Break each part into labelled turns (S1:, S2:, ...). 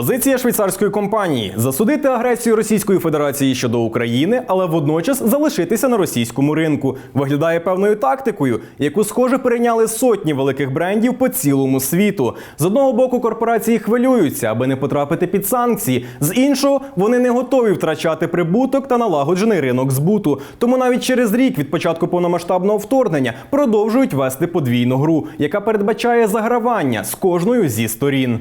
S1: Позиція швейцарської компанії засудити агресію Російської Федерації щодо України, але водночас залишитися на російському ринку. Виглядає певною тактикою, яку схоже перейняли сотні великих брендів по цілому світу. З одного боку, корпорації хвилюються, аби не потрапити під санкції. З іншого, вони не готові втрачати прибуток та налагоджений ринок збуту. Тому навіть через рік від початку повномасштабного вторгнення продовжують вести подвійну гру, яка передбачає загравання з кожною зі сторін.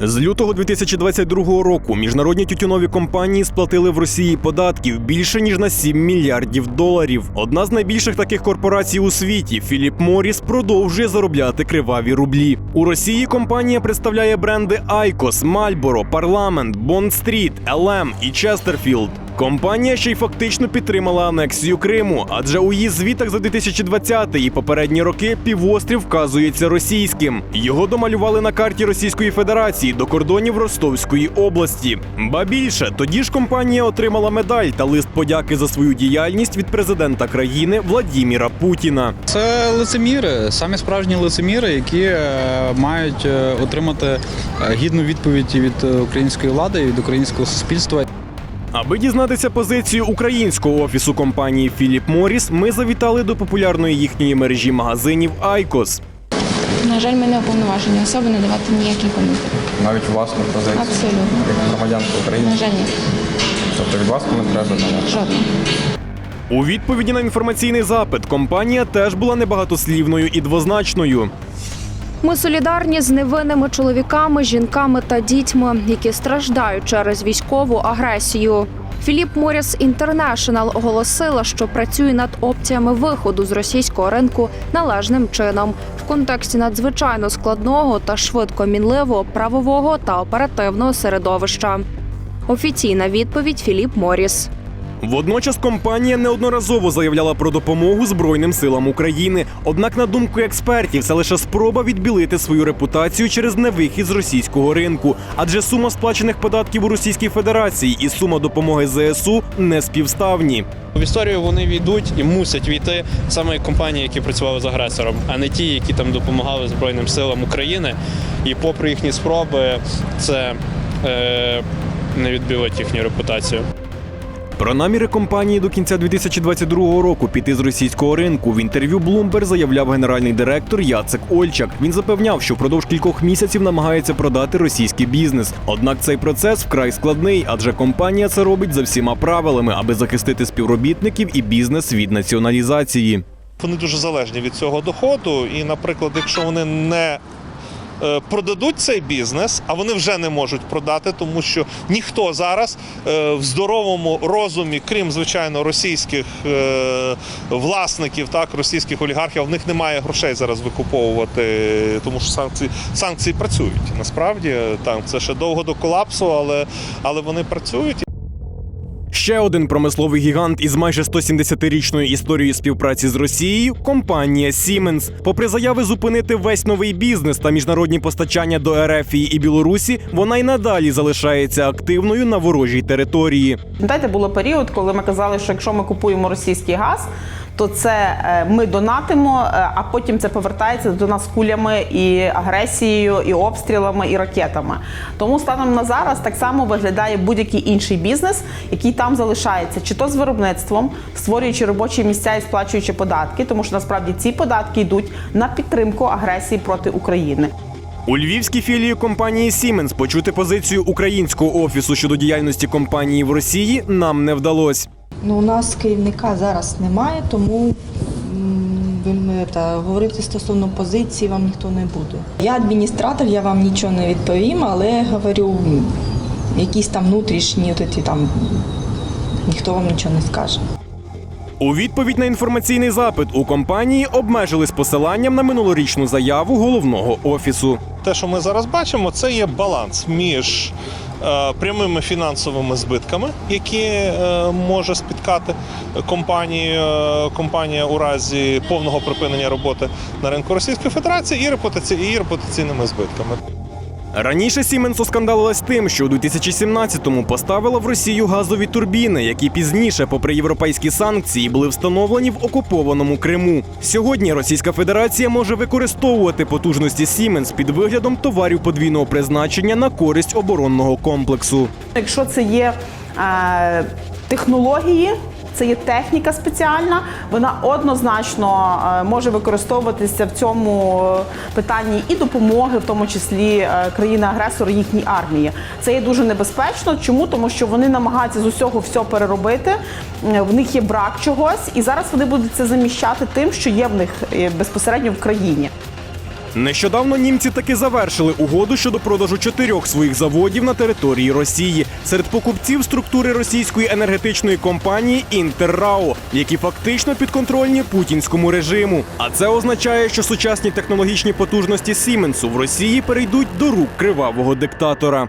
S1: З лютого 2022 року міжнародні тютюнові компанії сплатили в Росії податків більше ніж на 7 мільярдів доларів. Одна з найбільших таких корпорацій у світі Філіп Моріс продовжує заробляти криваві рублі. У Росії компанія представляє бренди Айкос, Мальборо, Парламент, Бонд Стріт, Елем і Честерфілд. Компанія ще й фактично підтримала анексію Криму, адже у її звітах за 2020 і попередні роки півострів вказується російським. Його домалювали на карті Російської Федерації до кордонів Ростовської області. Ба більше тоді ж компанія отримала медаль та лист подяки за свою діяльність від президента країни Владіміра Путіна.
S2: Це лицеміри, самі справжні лицеміри, які е, мають е, отримати е, гідну відповідь від української влади і від українського суспільства.
S1: Аби дізнатися позицію українського офісу компанії Філіп Моріс, ми завітали до популярної їхньої мережі магазинів Айкос.
S3: На жаль, ми не уповноважені особи надавати ніякі коментарі.
S4: Навіть власну позицію
S3: Абсолютно.
S4: як громадянка України.
S3: На жаль, ні.
S4: Тобто від вас коментаря жодного.
S3: Жодного.
S1: У відповіді на інформаційний запит компанія теж була небагатослівною і двозначною.
S5: Ми солідарні з невинними чоловіками, жінками та дітьми, які страждають через військову агресію. Філіп Моріс Інтернешнл оголосила, що працює над опціями виходу з російського ринку належним чином в контексті надзвичайно складного та швидко мінливого правового та оперативного середовища. Офіційна відповідь Філіп Моріс.
S1: Водночас компанія неодноразово заявляла про допомогу Збройним силам України. Однак, на думку експертів, це лише спроба відбілити свою репутацію через невихід з російського ринку, адже сума сплачених податків у Російській Федерації і сума допомоги ЗСУ не співставні.
S6: В історію вони війдуть і мусять війти саме компанії, які працювали з агресором, а не ті, які там допомагали Збройним силам України. І попри їхні спроби, це е, не відбилить їхню репутацію.
S1: Про наміри компанії до кінця 2022 року піти з російського ринку в інтерв'ю Bloomberg заявляв генеральний директор Яцек Ольчак. Він запевняв, що впродовж кількох місяців намагається продати російський бізнес. Однак цей процес вкрай складний, адже компанія це робить за всіма правилами, аби захистити співробітників і бізнес від націоналізації.
S7: Вони дуже залежні від цього доходу. І, наприклад, якщо вони не Продадуть цей бізнес, а вони вже не можуть продати, тому що ніхто зараз е, в здоровому розумі, крім звичайно російських е, власників, так російських олігархів, в них немає грошей зараз викуповувати, тому що санкції санкції працюють. Насправді там це ще довго до колапсу, але, але вони працюють.
S1: Ще один промисловий гігант із майже 170-річною історією співпраці з Росією компанія Siemens. Попри заяви зупинити весь новий бізнес та міжнародні постачання до РФ і Білорусі, вона й надалі залишається активною на ворожій території.
S8: Пам'ятаєте, було період, коли ми казали, що якщо ми купуємо російський газ, то це е, ми донатимо, е, а потім це повертається до нас кулями і агресією, і обстрілами, і ракетами. Тому станом на зараз так само виглядає будь-який інший бізнес, який там залишається, чи то з виробництвом, створюючи робочі місця і сплачуючи податки, тому що насправді ці податки йдуть на підтримку агресії проти України.
S1: У львівській філії компанії Siemens почути позицію українського офісу щодо діяльності компанії в Росії нам не вдалося.
S9: Ну, у нас керівника зараз немає, тому вельми, та, говорити стосовно позиції вам ніхто не буде. Я адміністратор, я вам нічого не відповім, але говорю, якісь там внутрішні, от ці там ніхто вам нічого не скаже.
S1: У відповідь на інформаційний запит у компанії обмежились посиланням на минулорічну заяву головного офісу.
S7: Те, що ми зараз бачимо, це є баланс між прямими фінансовими збитками, які е, може спіткати компанію, е, компанія у разі повного припинення роботи на ринку Російської Федерації, і репутаційними збитками.
S1: Раніше Siemens оскандалилась тим, що у 2017-му поставила в Росію газові турбіни, які пізніше, попри європейські санкції, були встановлені в окупованому Криму. Сьогодні Російська Федерація може використовувати потужності Siemens під виглядом товарів подвійного призначення на користь оборонного комплексу.
S8: Якщо це є е, технології, це є техніка спеціальна, вона однозначно е, може використовуватися в цьому питанні і допомоги, в тому числі е, країни-агресора їхній армії. Це є дуже небезпечно. Чому? Тому що вони намагаються з усього все переробити. е, В них є брак чогось, і зараз вони будуть це заміщати тим, що є в них е, безпосередньо в країні.
S1: Нещодавно німці таки завершили угоду щодо продажу чотирьох своїх заводів на території Росії серед покупців структури російської енергетичної компанії Інтеррао, які фактично підконтрольні путінському режиму. А це означає, що сучасні технологічні потужності Сіменсу в Росії перейдуть до рук кривавого диктатора.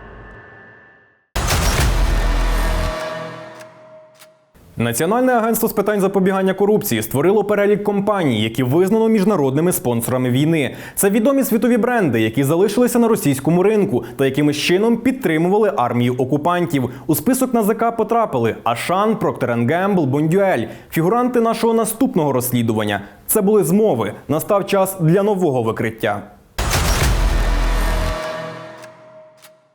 S1: Національне агентство з питань запобігання корупції створило перелік компаній, які визнано міжнародними спонсорами війни. Це відомі світові бренди, які залишилися на російському ринку та якимось чином підтримували армію окупантів. У список НАЗК потрапили Ашан, Gamble, Бондюель, фігуранти нашого наступного розслідування. Це були змови. Настав час для нового викриття.